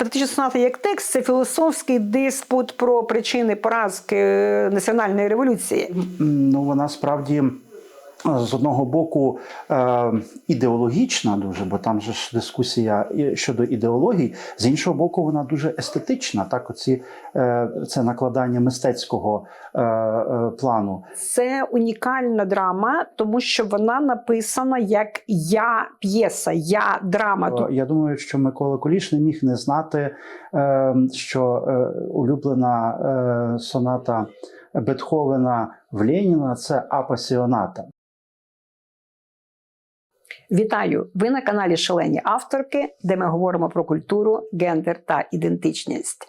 патетична соната як текст це філософський диспут про причини поразки е, національної революції. Ну, вона справді з одного боку е, ідеологічна дуже, бо там же ж дискусія щодо ідеологій. З іншого боку, вона дуже естетична. Так, оці е, це накладання мистецького е, плану. Це унікальна драма, тому що вона написана як я п'єса, я драма. Я думаю, що Микола Куліш не міг не знати, що улюблена соната Бетховена в Леніна це апасіоната. Вітаю! Ви на каналі Шалені авторки, де ми говоримо про культуру, гендер та ідентичність.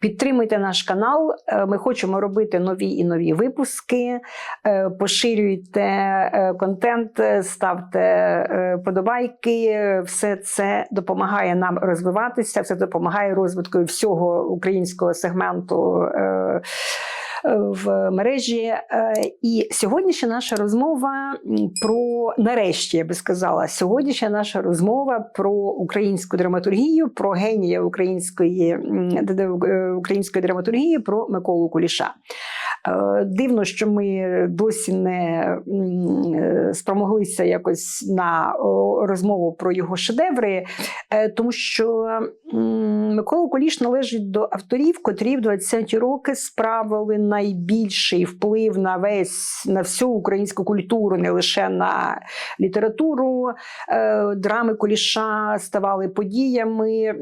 Підтримуйте наш канал. е, Ми хочемо робити нові і нові випуски. Е, Поширюйте е, контент, ставте подобайки. Все це допомагає нам розвиватися, все допомагає розвитку всього українського сегменту. Е, в мережі. Е, І сьогоднішня наша розмова про нарешті, я би сказала, сьогоднішня наша розмова про українську драматургію, про генія української, е, української драматургії, про Миколу Куліша. Е, Дивно, що ми досі не е, спромоглися якось на розмову про його шедеври, е, тому що Микола Куліш належить до авторів, котрі в 20-ті роки справили найбільший вплив на весь на всю українську культуру, не лише на літературу. Драми Куліша ставали подіями.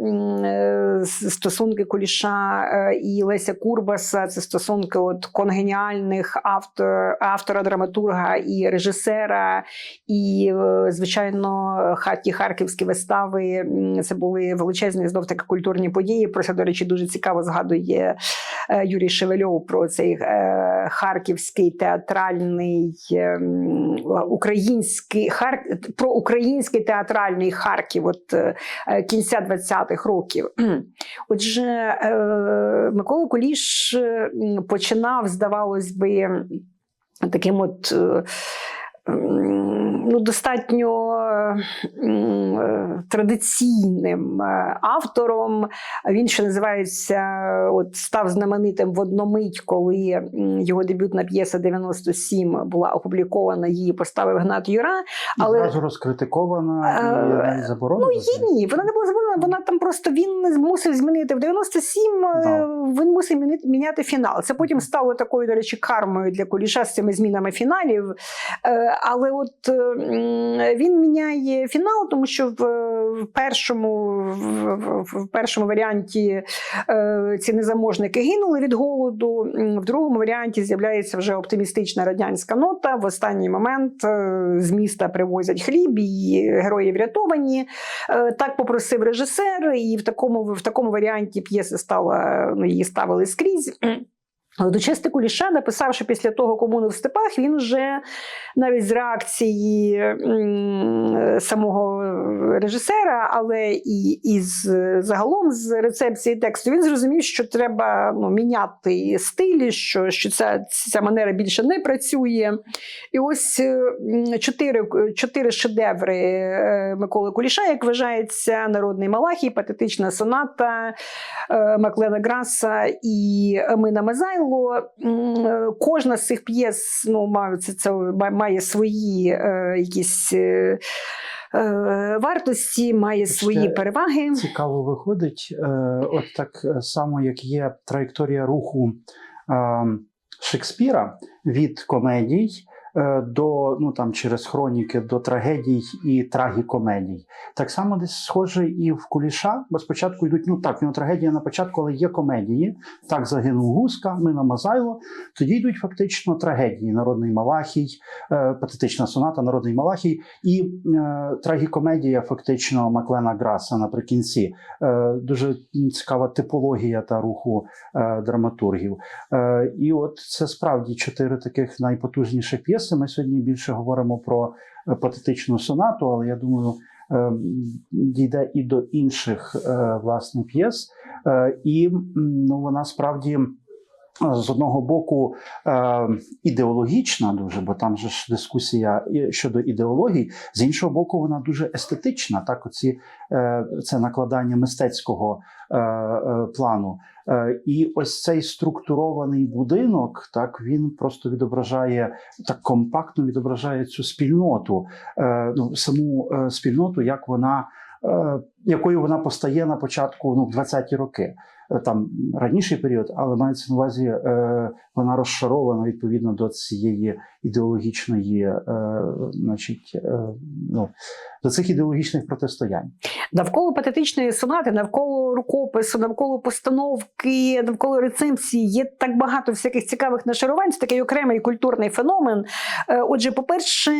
Стосунки Куліша е, і Леся Курбаса це стосунки от конгеніальних автор, автора, драматурга і режисера. І, е, звичайно, хаті харківські вистави це були величезні знов таки культурні події. Про це, до речі, дуже цікаво згадує е, Юрій Шевельов про цей е, харківський театральний ем, український хар... про український театральний Харків от кінця 20-х років. Отже, Микола Куліш починав, здавалось би, таким от. Ну, достатньо е, е, традиційним е, автором. Він ще називається, от став знаменитим в одномить, коли його дебютна п'єса 97 була опублікована, її поставив Гнат Юра. Але... Зразу розкритикована і заборонена. Ну, її ні, вона не була заборонена, вона там просто він мусив змінити в 97, е, Да. він мусив міни- міняти фінал. Це потім стало такою, до речі, кармою для Куліша з цими змінами фіналів. Але от він міняє фінал, тому що в, в першому, в, в- першому варіанті е, ці незаможники гинули від голоду. В другому варіанті з'являється вже оптимістична радянська нота. В останній момент е, з міста привозять хліб, і герої врятовані. Е, Так попросив режисер, і в такому, в такому варіанті п'єси стала, ну, її ставили скрізь. Але до чести Куліша написав, що після того комуни в степах він вже навіть з реакції самого режисера, але і, і з, загалом з рецепції тексту, він зрозумів, що треба ну, міняти стилі, що, що ця, ця манера більше не працює. І ось е, чотири, чотири шедеври е, Миколи Куліша, як вважається, народний Малахій, патетична соната е, Маклена Граса і Мина Мазайло. Кожна з цих п'єс ну, має, це, це має свої якісь. Е, Вартості має свої Ще переваги. Цікаво виходить, е, от так само, як є траєкторія руху е, Шекспіра від комедій до ну там через хроніки до трагедій і трагікомедій. Так само десь схоже і в Куліша, бо спочатку йдуть, ну так, в нього трагедія на початку, але є комедії. Так загинув Гуска, Мина Мазайло. Тоді йдуть фактично трагедії: Народний Малахій, е, патетична соната, Народний Малахій і е, трагікомедія, фактично Маклена Граса наприкінці. Е, дуже цікава типологія та руху е, драматургів. Е, і от це справді чотири таких найпотужніших п'єси. Ми сьогодні більше говоримо про е, патетичну сонату, але я думаю, е, дійде і до інших е, власне п'єс. І ну, вона справді. З одного боку е, ідеологічна дуже, бо там же ж дискусія щодо ідеологій, з іншого боку, вона дуже естетична. Так, оці е, це накладання мистецького е, плану. І ось цей структурований будинок, так він просто відображає так компактно відображає цю спільноту, ну саму спільноту, як вона. Якою вона постає на початку ну, 20-ті роки, там раніший період, але мається на увазі, е, вона розшарована відповідно до цієї ідеологічної, е, значить, е, ну, до цих ідеологічних протистоянь. Навколо патетичної сонати, навколо рукопису, навколо постановки, навколо рецепції є так багато всяких цікавих нашарувань. Це такий окремий культурний феномен. Е, Отже, по-перше,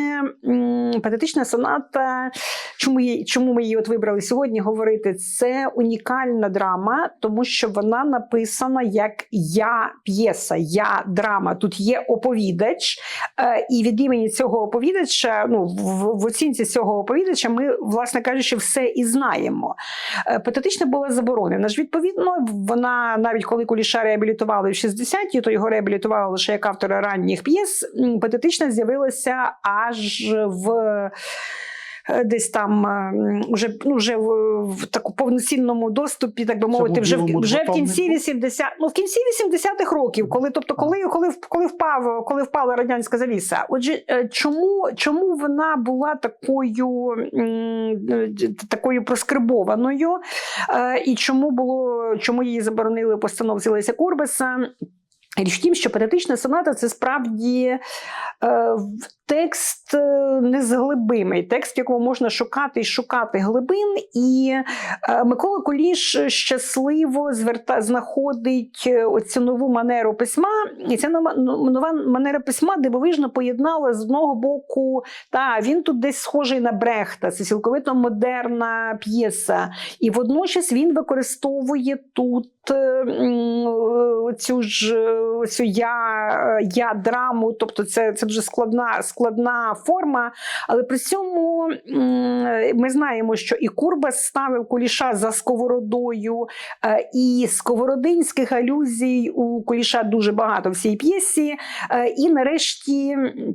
патетична соната, чому, чому ми її от вибрали сьогодні говорити? Це унікальна драма, тому що вона написана як я п'єса, я драма. Тут є оповідач, Е, і від імені цього оповідача, ну в, оцінці цього оповідача, ми, власне кажучи, все і знаємо. Е, Патетична була заборонена. Ж відповідно, вона навіть коли Куліша реабілітували в 60-ті, то його реабілітували лише як автора ранніх п'єс. Патетична з'явилася аж в. Е, Десь там е, м, уже ну вже в, в таку повноцінному доступі, так би мовити, вже в, вже в кінці двотомнику? 80 ну в кінці 80-х років, коли тобто, коли, коли, коли впав, коли впала радянська завіса. Отже, е, чому, чому вона була такою, такою проскрибованою, і чому було чому її заборонили постановці Леся Курбеса? Річ в тім, що патетична соната це справді е, текст е, незглибимий, текст, в якому можна шукати і шукати глибин. І е, Микола Куліш щасливо зверта, знаходить е, оцю нову манеру письма. І ця нова, ну, манера письма дивовижно поєднала з одного боку, та він тут десь схожий на Брехта, це цілковито модерна п'єса. І водночас він використовує тут цю ж цю я, я драму, тобто це, це дуже складна, складна форма. Але при цьому ми знаємо, що і Курбас ставив куліша за сковородою, е, і сковородинських алюзій у куліша дуже багато в цій п'єсі. Е, І нарешті. м,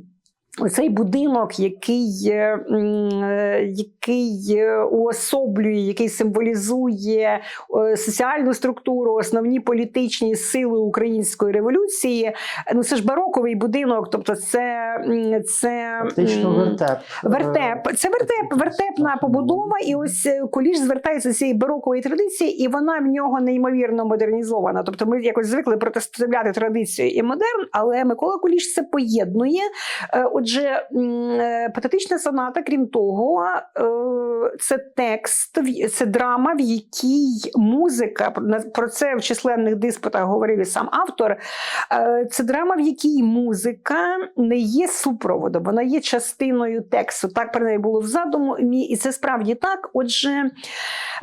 Оцей будинок, який, е, м, е, який е, уособлює, який символізує е, соціальну структуру, основні політичні сили української революції. Ну це ж бароковий будинок, тобто це, це Фактично вертеп. Вертеп, це вертеп, вертепна побудова, і ось е, Куліш звертається до цієї барокової традиції, і вона в нього неймовірно модернізована. Тобто ми якось звикли протиставляти традицію і модерн, але Микола Куліш це поєднує. Отже, патетична соната, крім того, це текст, це драма, в якій музика про це в численних диспутах говорив і сам автор. Е, Це драма, в якій музика не є супроводом, вона є частиною тексту. Так принаймні було в задумі, і це справді так. Отже,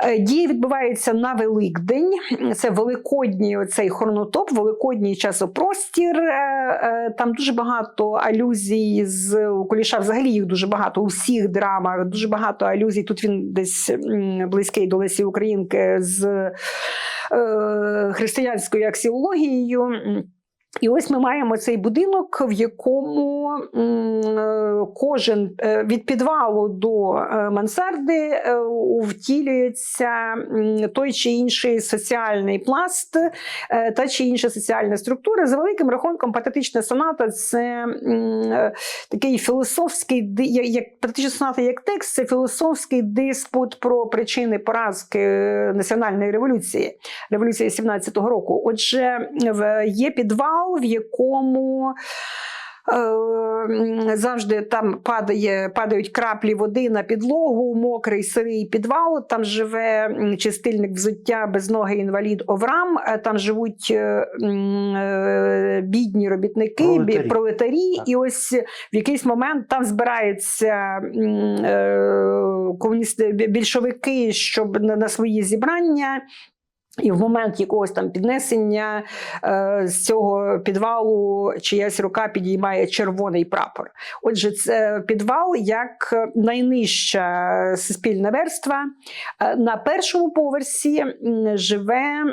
е, дія відбувається на Великдень. Це великодній оцей хронотоп, великодній часопростір. Е, Там дуже багато алюзій з Куліша. Взагалі їх дуже багато у всіх драмах. Дуже багато алюзій. Тут він десь близький до Лесі Українки з е, християнською аксіологією. І ось ми маємо цей будинок, в якому е, кожен е, від підвалу до е, мансарди втілюється той чи інший соціальний пласт, та чи інша соціальна структура. За великим рахунком, патетична соната це такий філософський як патетична соната як текст, це філософський диспут про причини поразки національної революції, революції 17-го року. Отже, є підвал, в якому е, завжди там падає, падають краплі води на підлогу, мокрий сирий підвал. Там живе чистильник взуття безногий інвалід Оврам. е, Там живуть е, бідні робітники, Пролетарі. пролетарі. І ось в якийсь момент там збираються комуністи більшовики, щоб на, на свої зібрання. І в момент якогось там піднесення е, з цього підвалу чиясь рука підіймає червоний прапор. Отже, це підвал як найнижча суспільна верства. Е, На першому поверсі живе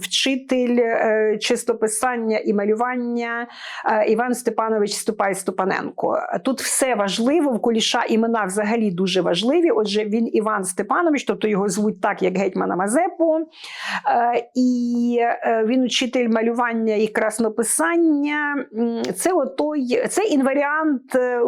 вчитель е, чистописання і малювання е, Іван Степанович Ступай Ступаненко. Тут все важливо, в Куліша імена взагалі дуже важливі. Отже, він Іван Степанович, тобто його звуть так, як гетьмана Мазепу. Е, І е, він учитель малювання і краснописання. Це отой, це інваріант е,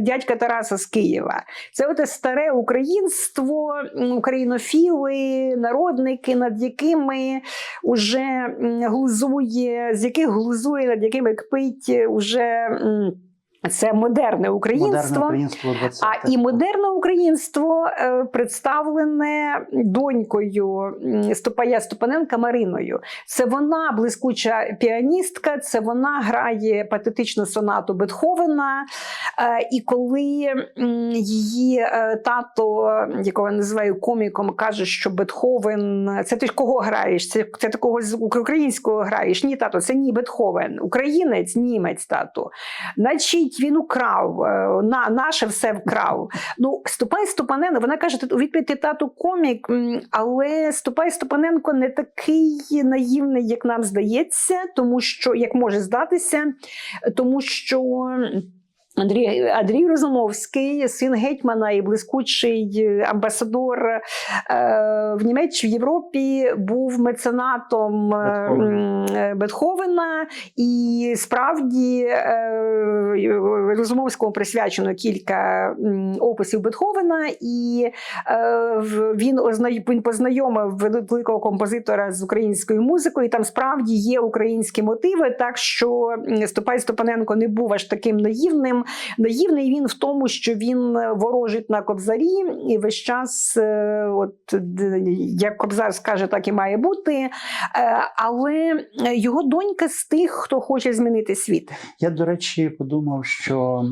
дядька Тараса з Києва. Це оте старе українство, українофіли, народники, над якими уже глузує, з яких глузує, над якими кпить уже. Це модерне українство. Модерне українство 20 А і модерне українство е, представлене донькою м, Ступая Ступаненка Мариною. Це вона блискуча піаністка, це вона грає патетичну сонату Бетховена. Е, І коли її е, тато, якого я називаю коміком, каже, що Бетховен це ти кого граєш? Це, це такого з українського граєш? Ні, тато, це ні Бетховен. Українець, німець, тато. Значить, він украв, е, на, наше все вкрав. Ну, Ступай Ступаненко, вона каже, «Ти- у відповідь тату комік, але Ступай Ступаненко не такий наївний, як нам здається, тому що, як може здатися, тому що. Андрій, Андрій Розумовський, син гетьмана і блискучий амбасадор е, в Німеччині в Європі, був меценатом е, Бетховена. і справді е, Розумовському присвячено кілька описів Бетховена, і е, він, він познайомив великого композитора з українською музикою. і Там справді є українські мотиви, так що Ступай Степаненко не був аж таким наївним. Наївний він в тому, що він ворожить на кобзарі, і весь час, е, от як кобзар скаже, так і має бути. Е, Але його донька з тих, хто хоче змінити світ. Я, до речі, подумав, що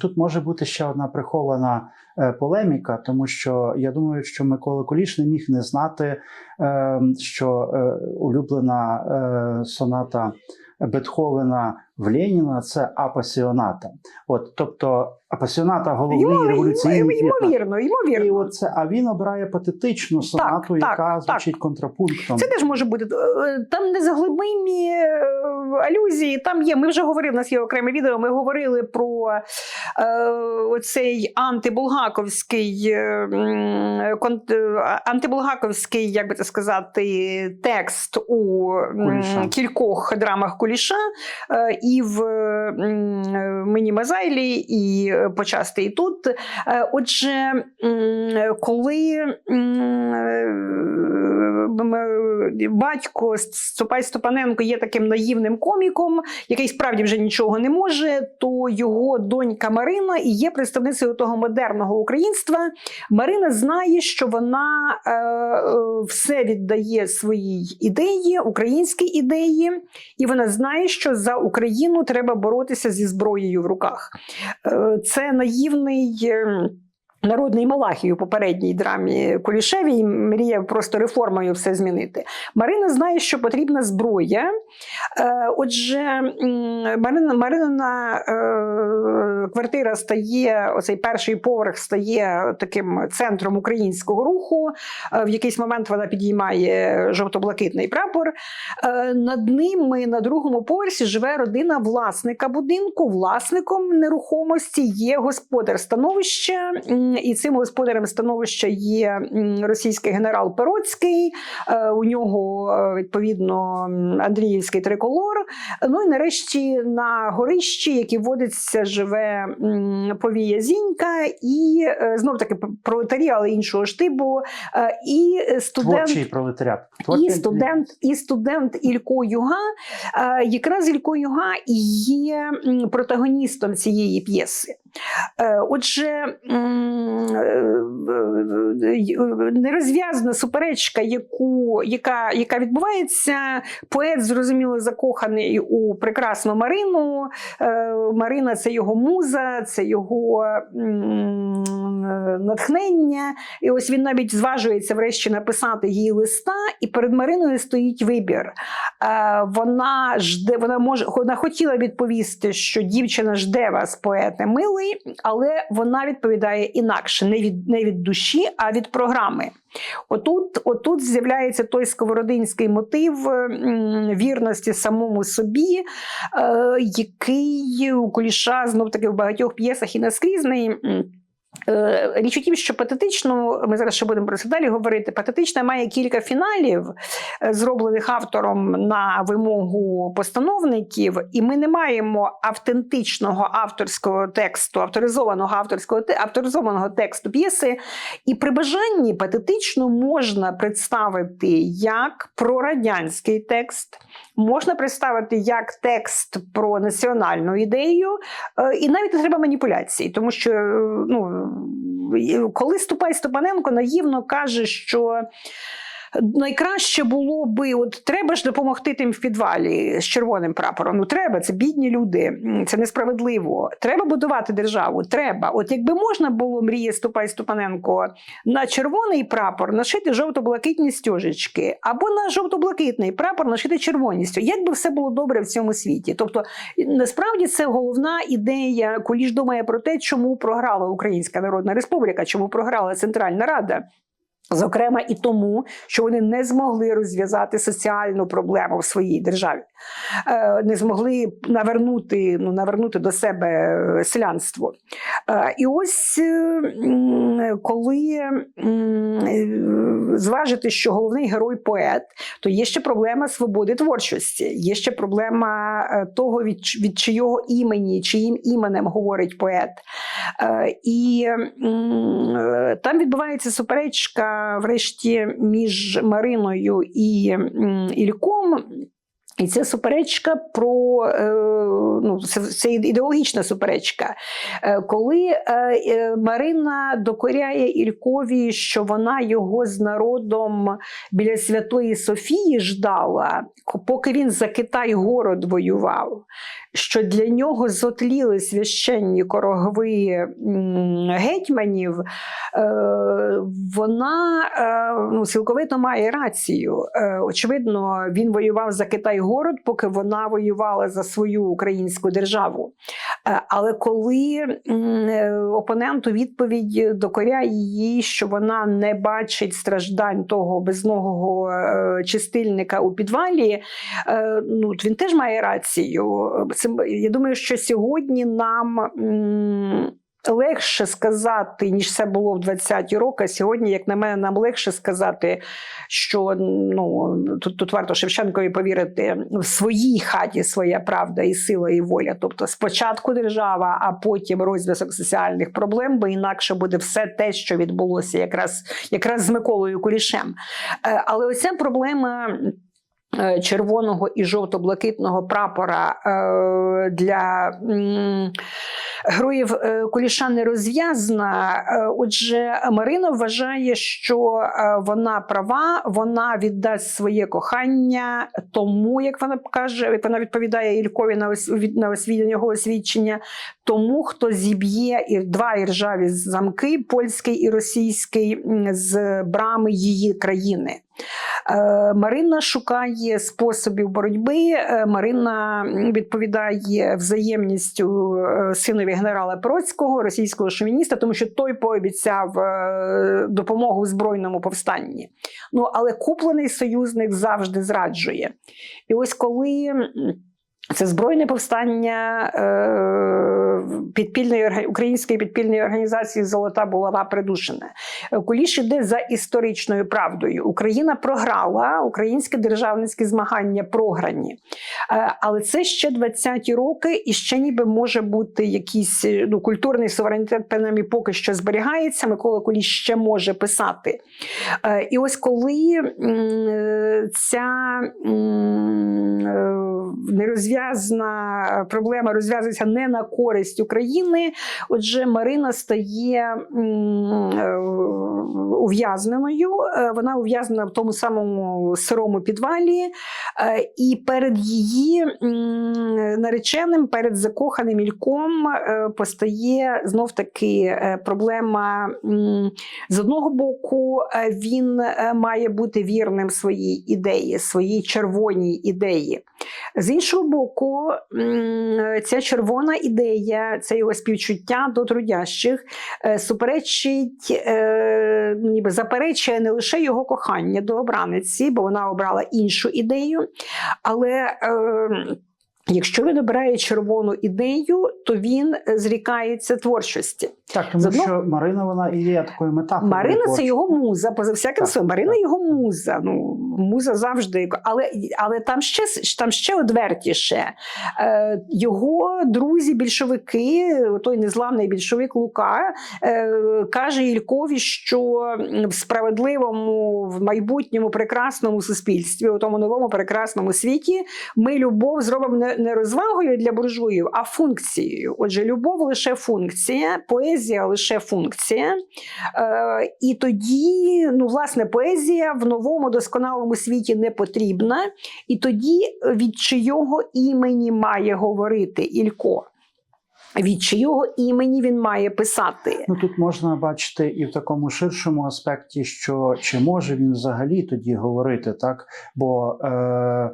тут може бути ще одна прихована е, полеміка, тому що я думаю, що Микола Куліш не міг не знати, е, що е, улюблена е, соната Бетховена в Леніна це апасіоната. От, тобто апасіоната головний Йому- революційний твір. Ймовірно, І ймовірно. оце, а він обирає патетичну сонату, так, яка так. звучить контрапунктом. Це теж може бути. Е, Там незаглибимі е, алюзії. Там є. Ми вже говорили, у нас є окреме відео. Ми говорили про е, оцей антибулгаковський, е, е, антибулгаковський, як би це сказати, текст у Куліша. кількох драмах Куліша е, і в м, мені Мазайлі, і е, почасти і тут. Е, Отже, м, коли е, батько Ступай Степаненко є таким наївним коміком, який справді вже нічого не може, то його донька Марина і є представницею того модерного українства. Марина знає, що вона е, е, все віддає своїй ідеї, українській ідеї, і вона знає, що за Україну треба боротися зі зброєю в руках. Е, Це наївний. Народний Малахій у попередній драмі Кулішевій мріє просто реформою все змінити. Марина знає, що потрібна зброя. Е, Отже, Марина, Маринина е, квартира стає, оцей перший поверх стає таким центром українського руху. Е, В якийсь момент вона підіймає жовто-блакитний прапор. Над ними на другому поверсі живе родина власника будинку. Власником нерухомості є господар становища, і цим господарем становища є російський генерал Пероцький. Е, У нього е, відповідно Андріївський триколор. Ну і нарешті на горищі, який водиться, живе повія Зінька, і знов таки пролетарі, але іншого штибу. Е, І студент Творчий пролетаріат. і студент, і студент Ілько Юга. Е, Якраз Ілько Юга і є протагоністом цієї п'єси. Е, Отже, е, нерозв'язана суперечка, яку, яка, яка відбувається, поет зрозуміло закоханий у прекрасну Марину. Е, Марина це його муза, це його натхнення. І ось він навіть зважується врешті написати їй листа, і перед Мариною стоїть вибір. Е, Вона жде, вона може вона хотіла відповісти, що дівчина жде вас, поете милий, але вона відповідає інакше, не від, не від душі, а від програми. Отут, отут з'являється той сковородинський мотив вірності самому собі, е, який у Куліша знов таки в багатьох п'єсах і наскрізний. М, Е, Річ у тім, що патетично, ми зараз ще будемо про це далі говорити. Патетична має кілька фіналів, е, зроблених автором на вимогу постановників, і ми не маємо автентичного авторського тексту, авторизованого авторського авторизованого тексту п'єси. І при бажанні патетично можна представити як прорадянський текст, можна представити як текст про національну ідею, е, і навіть не треба маніпуляцій, тому що ну, коли Ступай Степаненко наївно каже, що. Найкраще було би, от треба ж допомогти тим в підвалі з червоним прапором. Ну треба, це бідні люди, це несправедливо. Треба будувати державу. Треба. От якби можна було мріє Ступай Степаненко на червоний прапор нашити жовто-блакитні стежечки, або на жовто-блакитний прапор нашити червоні стежки. Як би все було добре в цьому світі? Тобто, насправді це головна ідея. Куліш думає про те, чому програла Українська Народна Республіка, чому програла Центральна Рада. Зокрема, і тому, що вони не змогли розв'язати соціальну проблему в своїй державі, Е, не змогли навернути, ну, навернути до себе е, селянство. Е, І ось коли зважити, що головний герой поет, то є ще проблема свободи творчості, є ще проблема того, від, від чийого імені, чиїм іменем говорить поет. І там відбувається суперечка, врешті, між Мариною і Ільком. І це суперечка про е, ну, це, ідеологічна суперечка. Е, коли е, Марина докоряє Ількові, що вона його з народом біля Святої Софії ждала, поки він за Китай город воював, що для нього зотліли священні корогви гетьманів, е, вона е, ну, цілковито має рацію. Е, очевидно, він воював за Китай город, поки вона воювала за свою українську державу. Але коли м, е, опонент у відповідь докоряє її, що вона не бачить страждань того безногого чистильника у підвалі, ну, він теж має рацію. Це, я думаю, що сьогодні нам. Легше сказати, ніж це було в 20-ті роки. Сьогодні, як на мене, нам легше сказати, що ну тут, тут варто Шевченкові повірити в своїй хаті своя правда і сила, і воля. Тобто спочатку держава, а потім розв'язок соціальних проблем, бо інакше буде все те, що відбулося якраз, якраз з Миколою Кулішем. Е, Але оця проблема. Е, Червоного і жовто-блакитного прапора е, для героїв е, Куліша не розв'язана. Е, Отже, Марина вважає, що е, вона права, вона віддасть своє кохання тому, як вона каже, як вона відповідає Ількові на на освіт- його освідчення, тому, хто зіб'є і два іржаві замки, польський і російський, з брами її країни. Марина шукає способів боротьби. Марина відповідає взаємністю е, синові генерала Процького, російського шовініста, тому що той пообіцяв е, допомогу в збройному повстанні. Ну але куплений союзник завжди зраджує. І ось коли. Це збройне повстання е, підпільної української підпільної організації Золота булава придушена. Е, Куліш іде за історичною правдою. Україна програла, українське державницьке змагання програні. Е, Але це ще 20-ті роки, і ще ніби може бути якийсь ну, культурний суверенітет, принаймні поки що зберігається. Микола Куліш ще може писати. І ось коли ця е, нерозв'язана розв'язана проблема розв'язується не на користь України. Отже, Марина стає е, ув'язненою. Е, Вона ув'язнена в тому самому сирому підвалі, е, і перед її нареченим, перед закоханим Ільком е, постає знов таки е, проблема. З одного боку, е, він е, має бути вірним своїй ідеї, своїй червоній ідеї. З іншого боку, м, ця червона ідея, це його співчуття до трудящих, е, суперечить, е, ніби заперечує не лише його кохання до обраниці, бо вона обрала іншу ідею, але. Якщо він обирає червону ідею, то він зрікається творчості. Так, тому З одного- що Марина вона і є такою метафорою. Марина це його муза, поза всяким словом. Марина його муза. Ну, муза завжди. Але, але там ще там ще одвертіше. Е, його друзі, більшовики, той незламний більшовик Лука, е, каже Ількові, що в справедливому, в майбутньому прекрасному суспільстві, у тому новому прекрасному світі, ми любов зробимо не, не розвагою для буржуїв, а функцією. Отже, любов лише функція, поезія лише функція. Е, і тоді, ну, власне, поезія в новому досконалому світі не потрібна. І тоді від чийого імені має говорити Ілько? Від чийого імені він має писати? Ну тут можна бачити і в такому ширшому аспекті, що чи може він взагалі тоді говорити, так? Бо е,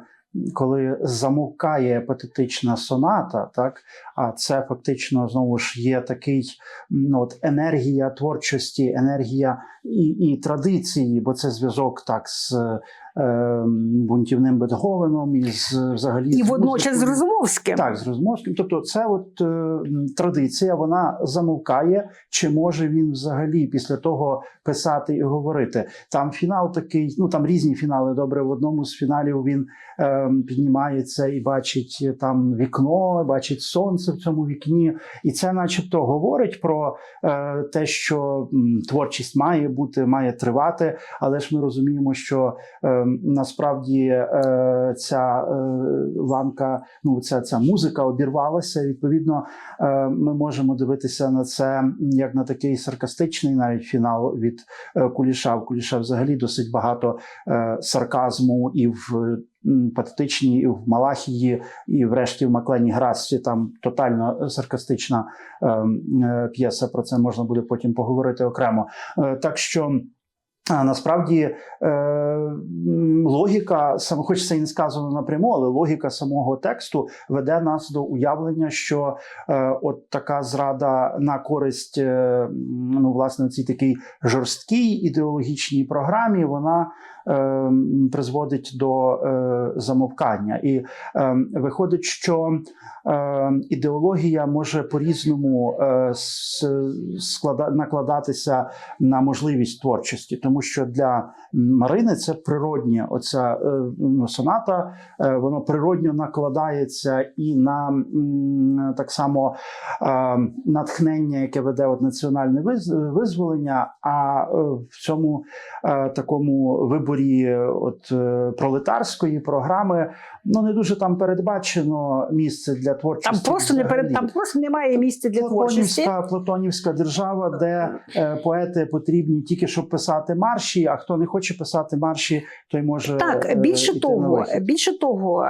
коли замовкає патетична соната, так, а це фактично знову ж є такий ну, от енергія творчості, енергія і, і традиції, бо це зв'язок так з е, бунтівним Бетговеном і з взагалі І водночас з. Розумовським. Так, з Розумовським. Тобто, це от е, традиція, вона замовкає. Чи може він взагалі після того писати і говорити? Там фінал такий, ну там різні фінали. Добре, в одному з фіналів він е, піднімається і бачить е, там вікно, бачить сонце в цьому вікні, і це, начебто, говорить про е, те, що м, творчість має бути, має тривати. Але ж ми розуміємо, що е, насправді е, ця е, ланка, ну ця, ця музика обірвалася. Відповідно, е, ми можемо дивитися на це як на такий саркастичний навіть фінал від е, Куліша. В Куліша взагалі досить багато е, сарказму і в м, патетичній, і в Малахії, і врешті в Маклені Грасці. Там тотально саркастична е, е, п'єса. Про це можна буде потім поговорити окремо. Е, так що. А насправді е, логіка, хоч це і не сказано напряму, але логіка самого тексту веде нас до уявлення, що от така зрада на користь, ну власне, цій такій жорсткій ідеологічній програмі, вона призводить до е, замовкання. І е, виходить, що е, ідеологія може по-різному е, склада- накладатися на можливість творчості, тому що для Марини це природнє. Оця е, ну, соната, е, воно природньо накладається і на так само е, натхнення, яке веде от національне визволення. А е, в цьому е, такому виборі е, от е, пролетарської програми ну не дуже там передбачено місце для Там творчості. просто не перед там просто немає місця для творчості. Платонівська, Платонівська держава, де е, поети потрібні тільки щоб писати марші, а хто не хоче писати марші, той може Так, е, більше того, більше того,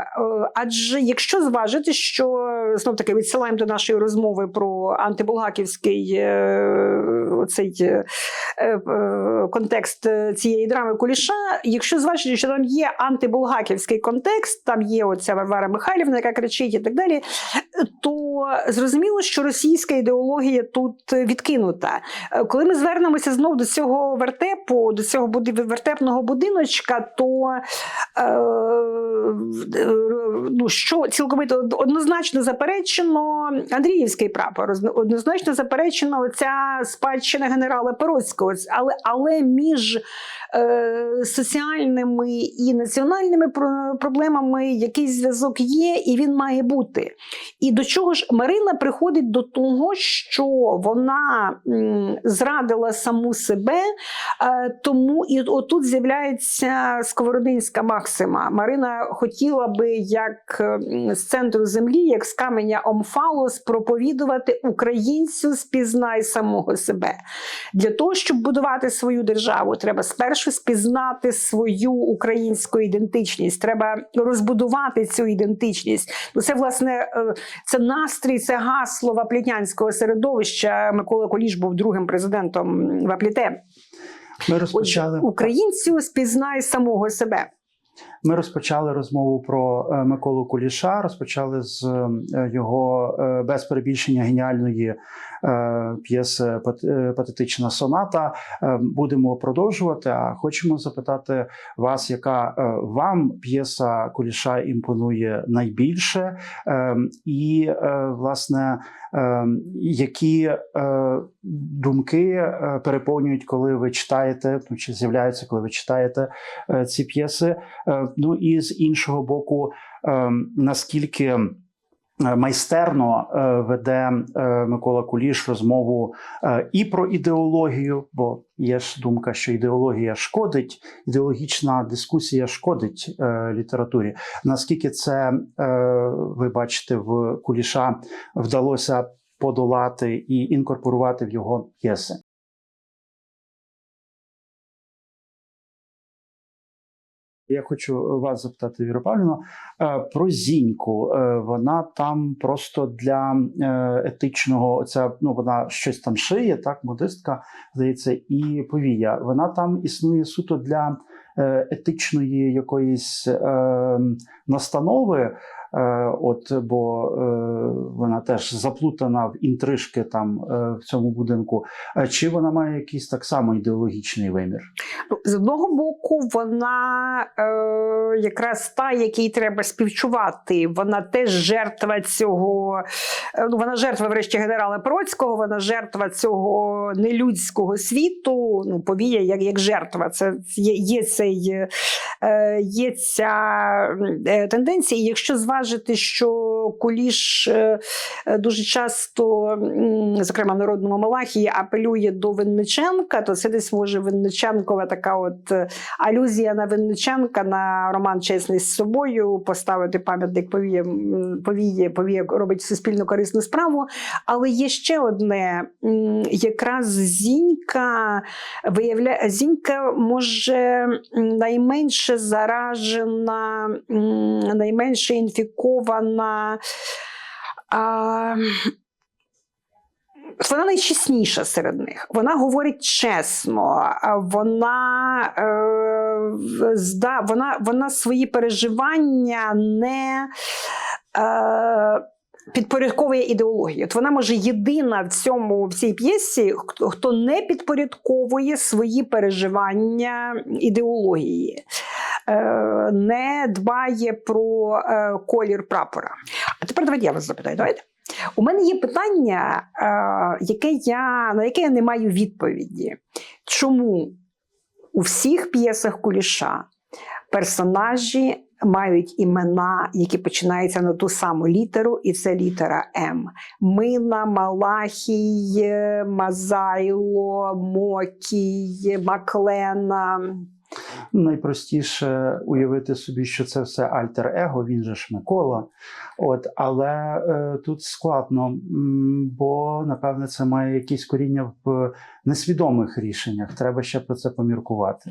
адже якщо зважити, що знов таки відсилаємо до нашої розмови про антибулгаківський е, цей контекст цієї драми Куліша, якщо зважити, що там є антибулгаківський контекст, там є оця Варвара Михайлівна, яка кричить і так далі, то зрозуміло, що російська ідеологія тут відкинута. Е, Коли ми звернемося знов до цього вертепу, до цього вертепного будиночка, то е, е, ну, що цілковито однозначно заперечено Андріївський прапор, однозначно заперечено ця спадщина генерала Пероцького, але, але між е, соціальними і національними проблемами якийсь зв'язок є, і він має бути. І до чого ж Марина приходить до того, що вона зрадила саму себе, е, Е, тому і отут з'являється сковородинська максима. Марина хотіла би як з центру землі, як з каменя Омфалос, проповідувати українцю спізнай самого себе. Для того, щоб будувати свою державу, треба спершу спізнати свою українську ідентичність. Треба розбудувати цю ідентичність. Ну, це власне е, це настрій, це гасло ваплітнянського середовища. Микола Коліш був другим президентом Вапліте. Ми Отже, розпочали українцю спізнай самого себе. Ми розпочали розмову про е, Миколу Куліша. Розпочали з е, його без перебільшення геніальної п'єси «Пат- е, Патетична соната. Е, Будемо продовжувати. А хочемо запитати вас, яка е, вам п'єса Куліша імпонує найбільше, Е, і е, власне. е, Які е, думки е, переповнюють, коли ви читаєте, ну, чи з'являються, коли ви читаєте е, ці п'єси? Е, Ну і з іншого боку, е, наскільки е, майстерно е, веде е, Микола Куліш розмову е, і про ідеологію, бо є ж думка, що ідеологія шкодить, ідеологічна дискусія шкодить е, літературі. Наскільки це е, ви бачите в Куліша вдалося подолати і інкорпорувати в його п'єси? Я хочу вас запитати, Віра Павлівна, е, про зіньку. Е, Вона там просто для е, етичного, ця ну вона щось там шиє, так, модистка, здається, і повія. Вона там існує суто для е, етичної якоїсь е, настанови. Е, От, бо е, вона теж заплутана в інтрижки там е, в цьому будинку. Чи вона має якийсь так само ідеологічний вимір? Ну, З одного боку, вона е, якраз та, якій треба співчувати. Вона теж жертва цього. Ну, вона жертва, врешті, генерала Процького, вона жертва цього нелюдського світу. Ну, повія як, як жертва. Це є, є, цей, є ця е, тенденція. Якщо зважити, що Куліш е, е, дуже часто, зокрема в народному Малахії, апелює до Винниченка, то це десь може Винниченкова така от е, алюзія на Винниченка, на роман Чесний з собою, поставити пам'ятник повіє, повіє, повіє робить суспільно корисну справу. Але є ще одне, якраз Зінька виявляє, Зінька може м, найменше заражена, найменше інфікована. А, вона найчесніша серед них. Вона говорить чесно, вона, е, зда, вона, вона свої переживання не. Е, Підпорядковує ідеологію. От вона може єдина в цьому в цій п'єсі, хто, не підпорядковує свої переживання ідеології, не дбає про е, колір прапора. А тепер давайте я вас запитаю. Давайте. У мене є питання, е, яке я, на яке я не маю відповіді. Чому у всіх п'єсах Куліша персонажі мають імена, які починаються на ту саму літеру, і це літера М. Мина, Малахій, Мазайло, Мокій, Маклена. Найпростіше уявити собі, що це все альтер-его, він же ж Микола. От, але е, тут складно, бо напевне це має якісь коріння в несвідомих рішеннях. Треба ще про це поміркувати.